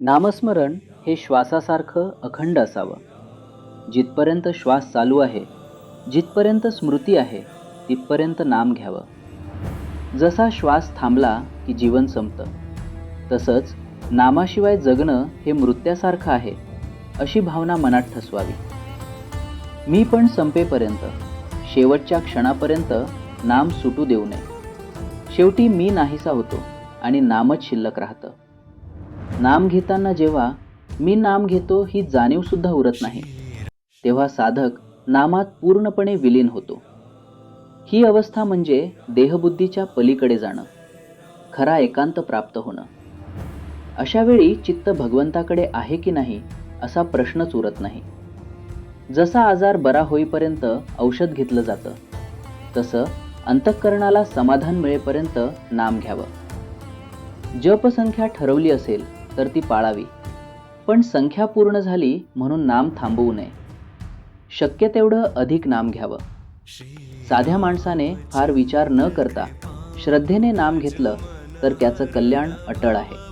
नामस्मरण हे श्वासासारखं अखंड असावं. जिथपर्यंत श्वास चालू आहे जिथपर्यंत स्मृती आहे तिथपर्यंत नाम घ्यावं. जसा श्वास थांबला की जीवन संपतं तसंच नामाशिवाय जगणं हे मृत्यासारखं आहे अशी भावना मनात ठसवावी. मी पण संपेपर्यंत शेवटच्या क्षणापर्यंत नाम सुटू देऊ नये. शेवटी मी नाहीसा होतो आणि नामच शिल्लक राहतं. नाम घेताना जेव्हा मी नाम घेतो ही जाणीवसुद्धा उरत नाही. तेव्हा साधक नामात पूर्णपणे विलीन होतो. ही अवस्था म्हणजे देहबुद्धीच्या पलीकडे जाणं. खरा एकांत प्राप्त होणं. अशा वेळी चित्त भगवंताकडे आहे की नाही असा प्रश्नच उरत नाही. जसा आजार बरा होईपर्यंत औषध घेतलं जातं तसं अंतःकरणाला समाधान मिळेपर्यंत नाम घ्यावं. जपसंख्या ठरवली असेल तर ती पाळावी. पण संख्या पूर्ण झाली म्हणून नाम थांबवू नये. शक्य तेवढं अधिक नाम घ्यावं. साध्या माणसाने फार विचार न करता श्रद्धेने नाम घेतलं तर त्याचं कल्याण अटळ आहे.